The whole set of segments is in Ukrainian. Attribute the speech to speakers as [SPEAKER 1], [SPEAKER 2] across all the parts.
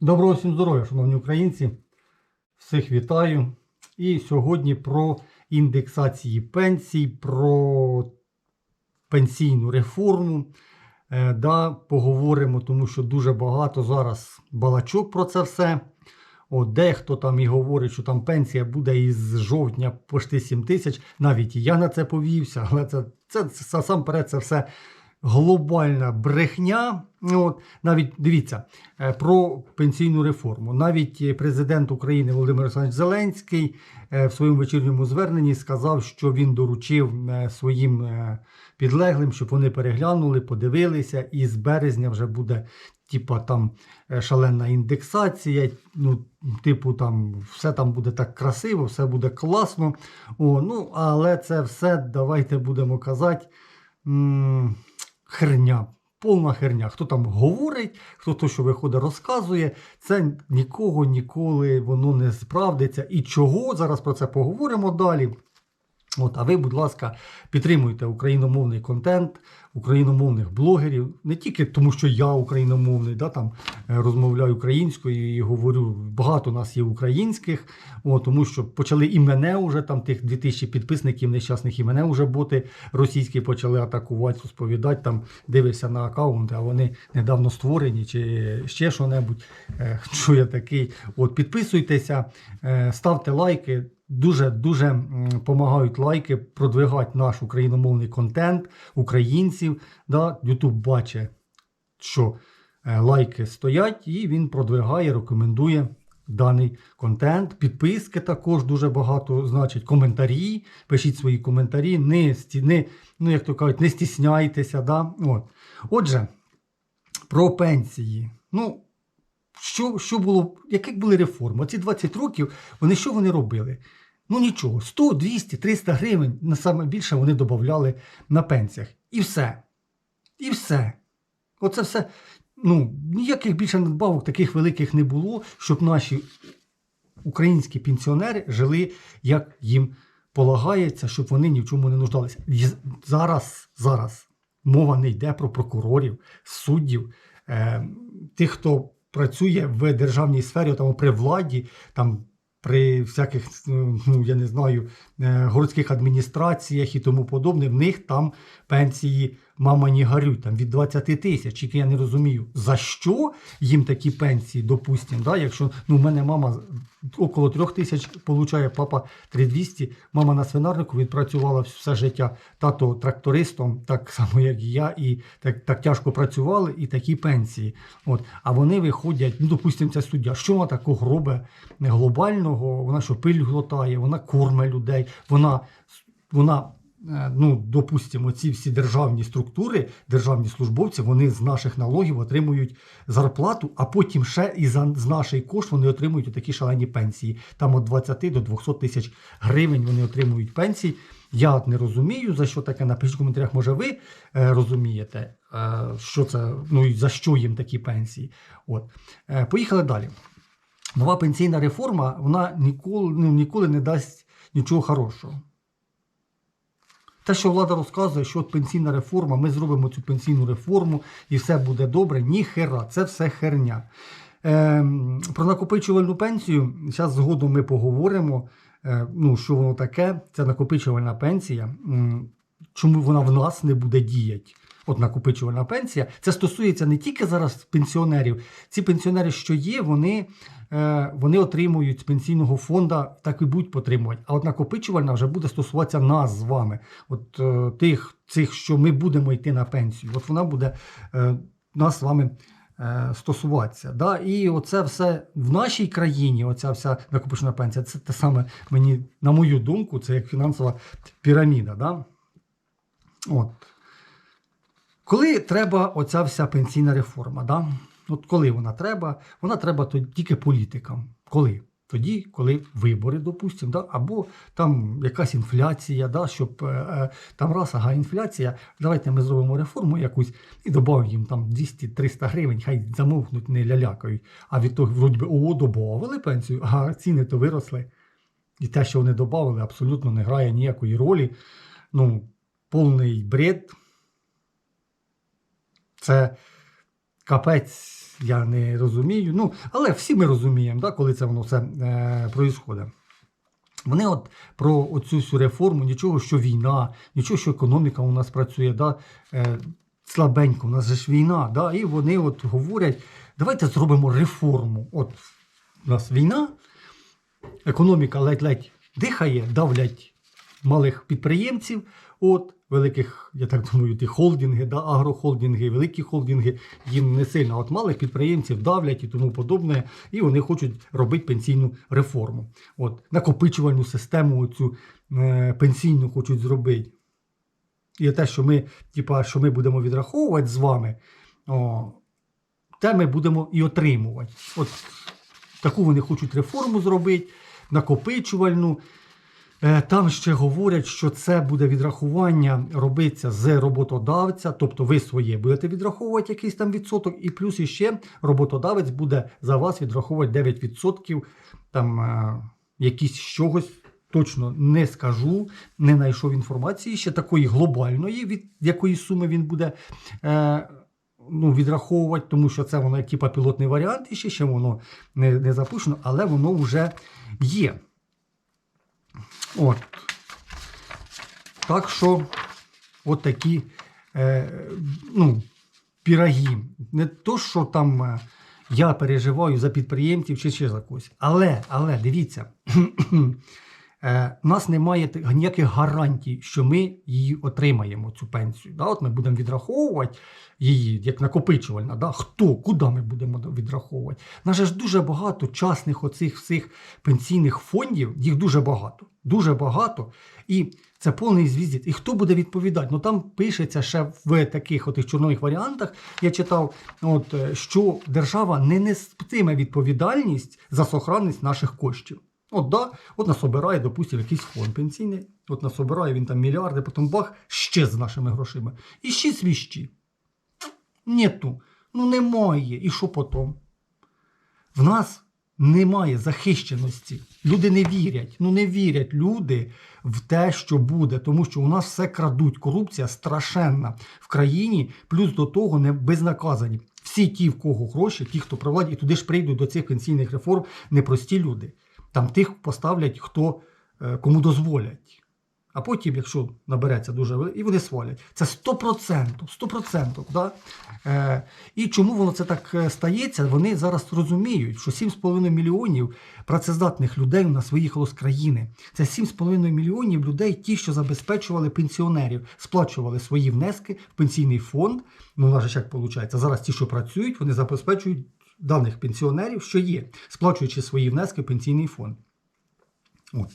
[SPEAKER 1] Доброго всім здоров'я, шановні українці. Всіх вітаю. І сьогодні про індексації пенсій, про пенсійну реформу. Е, да, поговоримо, тому що дуже багато зараз балачок про це все. От дехто там і говорить, що там пенсія буде із жовтня почти 7 тисяч. Навіть і я на це повівся, але це, це, це насамперед це все глобальна брехня. От, навіть дивіться е, про пенсійну реформу. Навіть е, президент України Володимир Олександрович Зеленський е, в своєму вечірньому зверненні сказав, що він доручив своїм підлеглим, щоб вони переглянули, подивилися, і з березня вже буде. Типа там шалена індексація, ну, типу, там все там буде так красиво, все буде класно. О, ну, але це все, давайте будемо казати, херня, повна херня. Хто там говорить, хто то, що виходить, розказує, це нікого ніколи воно не справдиться. І чого зараз про це поговоримо далі. От, а ви, будь ласка, підтримуйте україномовний контент, україномовних блогерів, не тільки тому, що я україномовний, да, там е, розмовляю українською і говорю, багато нас є українських, о, тому що почали і мене вже там тих 2000 підписників нещасних, і мене вже боти російські почали атакувати, розповідати, там дивишся на аккаунти, а вони недавно створені чи ще що-небудь, е, що я такий. От, підписуйтеся, е, ставте лайки. Дуже дуже допомагають лайки продвигати наш україномовний контент українців. Да? YouTube бачить, що е, лайки стоять, і він продвигає, рекомендує даний контент. Підписки також дуже багато значить. Коментарі. Пишіть свої коментарі, не, не, ну, як то кажуть, не стісняйтеся. Да? От. Отже, про пенсії. Ну, що, що було, які були реформи? Оці 20 років, вони що вони робили? Ну нічого, 100, 200, 300 гривень на саме більше вони додавали на пенсіях. І все. І все. Оце все. Ну, ніяких більше надбавок таких великих не було, щоб наші українські пенсіонери жили, як їм полагається, щоб вони ні в чому не нуждалися. Зараз, зараз мова не йде про прокурорів, суддів, е, тих, хто працює в державній сфері, там при владі, там при всяких, ну я не знаю, е, городських адміністраціях і тому подобне, в них там пенсії мама не горють, там від 20 тисяч. Тільки я не розумію, за що їм такі пенсії, допустимо, да? якщо ну, в мене мама около трьох тисяч получає, папа 3200, мама на свинарнику відпрацювала все життя, тато трактористом, так само, як і я, і так, так тяжко працювали, і такі пенсії. От. А вони виходять, ну, допустимо, ця суддя, що вона такого робить глобального, вона що пиль глотає, вона корме людей, вона, вона ну, допустимо, ці всі державні структури, державні службовці, вони з наших налогів отримують зарплату, а потім ще і за, з нашої кошт вони отримують такі шалені пенсії. Там від 20 до 200 тисяч гривень вони отримують пенсії. Я не розумію, за що таке. Напишіть в коментарях, може ви е, розумієте, е, що це, ну і за що їм такі пенсії. От. Е, поїхали далі. Нова пенсійна реформа вона ніколи, ну, ніколи не дасть нічого хорошого. Те, що влада розказує, що от пенсійна реформа, ми зробимо цю пенсійну реформу і все буде добре. Ні хера, це все херня. Е, про накопичувальну пенсію зараз згодом ми поговоримо. Е, ну, що воно таке? Це накопичувальна пенсія. Чому вона в нас не буде діяти? От накопичувальна пенсія. Це стосується не тільки зараз пенсіонерів. Ці пенсіонери, що є, вони, е, вони отримують з пенсійного фонду, так і будуть потримувати. А от накопичувальна вже буде стосуватися нас з вами. От е, тих, цих, що ми будемо йти на пенсію. От вона буде е, нас з вами стосуватися. Да? І оце все в нашій країні, оця вся накопичена пенсія, це те саме мені, на мою думку, це як фінансова піраміда. Да? От. Коли треба оця вся пенсійна реформа? Да? От коли вона треба? Вона треба тільки політикам. Коли? Тоді, коли вибори, допустимо, да? або там якась інфляція, да? щоб е, е, там раз, ага, інфляція, давайте ми зробимо реформу якусь і додамо їм там 200-300 гривень, хай замовкнуть, не лялякають. А від того, вроді би, о, додавали пенсію, а ціни то виросли. І те, що вони додали, абсолютно не грає ніякої ролі. Ну, повний бред. Це капець я не розумію. Ну, але всі ми розуміємо, да, коли це воно все е, проїсходить. Вони от про оцю всю реформу, нічого, що війна, нічого, що економіка у нас працює, да, е, слабенько, у нас же ж війна, да, і вони от говорять, давайте зробимо реформу. От у нас війна, економіка ледь-ледь дихає, давлять малих підприємців, от, великих, я так думаю, ті холдинги, да, агрохолдинги, великі холдинги, їм не сильно от малих підприємців давлять і тому подобне, і вони хочуть робити пенсійну реформу. От, накопичувальну систему цю е, пенсійну хочуть зробити. І те, що ми, типа, що ми будемо відраховувати з вами, о, те ми будемо і отримувати. От таку вони хочуть реформу зробити, накопичувальну. Е, Там ще говорять, що це буде відрахування робиться з роботодавця, тобто ви своє будете відраховувати якийсь там відсоток, і плюс іще роботодавець буде за вас відраховувати 9%, там е, якісь чогось. Точно не скажу, не знайшов інформації ще такої глобальної, від якої суми він буде е, ну, відраховувати, тому що це воно як типа пілотний варіант, і ще, ще воно не, не запущено, але воно вже є. От. Так що, от такі е, ну, піроги. Не то, що там е, я переживаю за підприємців чи ще за когось. Але, але дивіться, у нас немає ніяких гарантій, що ми її отримаємо, цю пенсію. Да? От ми будемо відраховувати її як накопичувальна. Да? Хто, куди ми будемо відраховувати? Нас ж дуже багато частних оцих всіх пенсійних фондів, їх дуже багато. Дуже багато. І це повний звіздіт. І хто буде відповідати? Ну там пишеться ще в таких отих чорнових варіантах. Я читав, от, е, що держава не нестиме відповідальність за сохранність наших коштів. От, да, от нас обирає, допустимо, якийсь фонд пенсійний, от нас обирає він там мільярди, потім бах, ще з нашими грошима. І ще свіщі. Нету. Ну немає. І що потім? В нас немає захищеності. Люди не вірять. Ну не вірять люди в те, що буде, тому що у нас все крадуть. Корупція страшенна в країні, плюс до того не безнаказані. Всі ті, в кого гроші, ті, хто при владі, і туди ж прийдуть до цих пенсійних реформ, непрості люди. Там тих поставлять, хто е, кому дозволять. А потім, якщо набереться дуже і вони свалять. Це 100%, 100%. Да? Е, і чому воно це так е, стається? Вони зараз розуміють, що 7,5 мільйонів працездатних людей у нас виїхало з країни. Це 7,5 мільйонів людей, ті, що забезпечували пенсіонерів, сплачували свої внески в пенсійний фонд. Ну, нас же як виходить? Зараз ті, що працюють, вони забезпечують даних пенсіонерів, що є, сплачуючи свої внески в пенсійний фонд. От.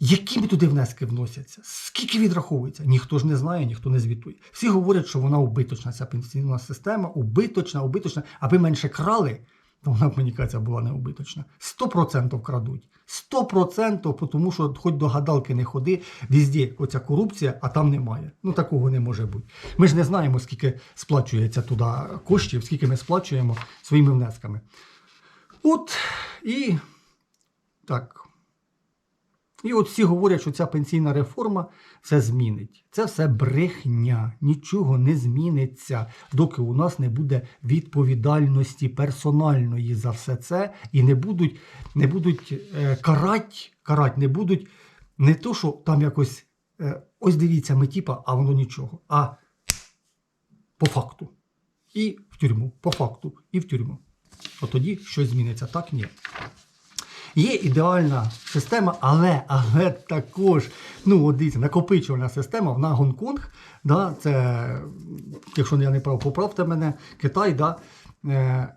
[SPEAKER 1] Які туди внески вносяться? Скільки відраховується? Ніхто ж не знає, ніхто не звітує. Всі говорять, що вона убиточна, ця пенсійна система, убиточна, убиточна. Аби менше крали, вона комунікація була необиточна. 100% крадуть. 100%, тому що хоч до гадалки не ходи, візді оця корупція, а там немає. Ну такого не може бути. Ми ж не знаємо, скільки сплачується туди коштів, скільки ми сплачуємо своїми внесками. От і так. І от всі говорять, що ця пенсійна реформа все змінить. Це все брехня, нічого не зміниться, доки у нас не буде відповідальності персональної за все це, і не будуть, не будуть е, карати, карать, не будуть не то, що там якось е, ось дивіться, ми типа, а воно нічого, а по факту. І в тюрму, по факту, і в тюрму. От тоді щось зміниться. Так ні. Є ідеальна система, але, але також, ну, от дивіться, накопичувальна система на Гонконг, да, це, якщо я не прав, поправте мене, Китай, да, е,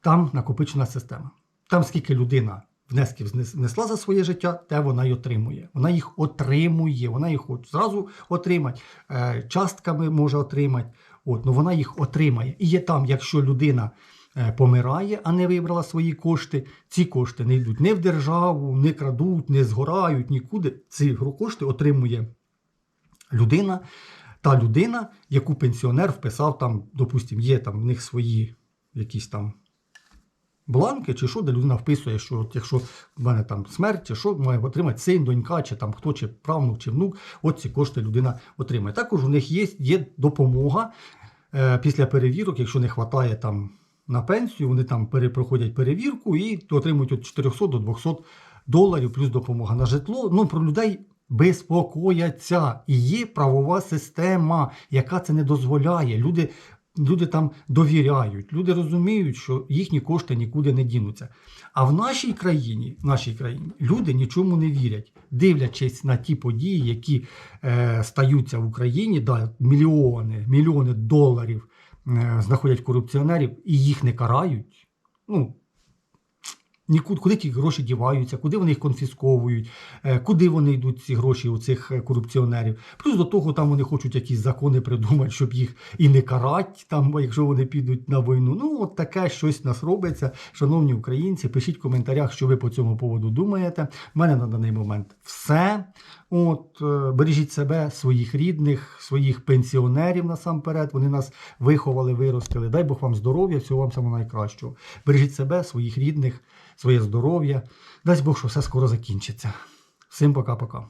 [SPEAKER 1] там накопичена система. Там скільки людина внесків знес- внесла за своє життя, те вона й отримує. Вона їх отримує, вона їх от зразу отримать, е, частками може отримати, от, ну вона їх отримає. І є там, якщо людина помирає, а не вибрала свої кошти, ці кошти не йдуть не в державу, не крадуть, не згорають нікуди. Ці кошти отримує людина, та людина, яку пенсіонер вписав там, допустимо, є там в них свої якісь там бланки, чи що, де людина вписує, що от якщо в мене там смерть, чи що, має отримати син, донька, чи там хто, чи правнук, чи внук, от ці кошти людина отримає. Також у них є, є допомога е, після перевірок, якщо не вистачає там на пенсію, вони там пере- проходять перевірку і отримують від 400 до 200 доларів плюс допомога на житло. Ну, про людей безпокояться. І є правова система, яка це не дозволяє. Люди, люди там довіряють, люди розуміють, що їхні кошти нікуди не дінуться. А в нашій країні, в нашій країні люди нічому не вірять, дивлячись на ті події, які е, стаються в Україні, да, мільйони, мільйони доларів знаходять корупціонерів і їх не карають. Ну, Нікуди, куди ті гроші діваються, куди вони їх конфісковують, е, куди вони йдуть ці гроші у цих е, корупціонерів. Плюс до того там вони хочуть якісь закони придумати, щоб їх і не карать, там, якщо вони підуть на війну. Ну, от таке щось нас робиться. Шановні українці, пишіть в коментарях, що ви по цьому поводу думаєте. У мене на даний момент все. От, е, бережіть себе, своїх рідних, своїх пенсіонерів насамперед. Вони нас виховали, виростили. Дай Бог вам здоров'я, всього вам самого найкращого. Бережіть себе, своїх рідних, своє здоров'я. Дасть Бог, що все скоро закінчиться. Всім пока-пока.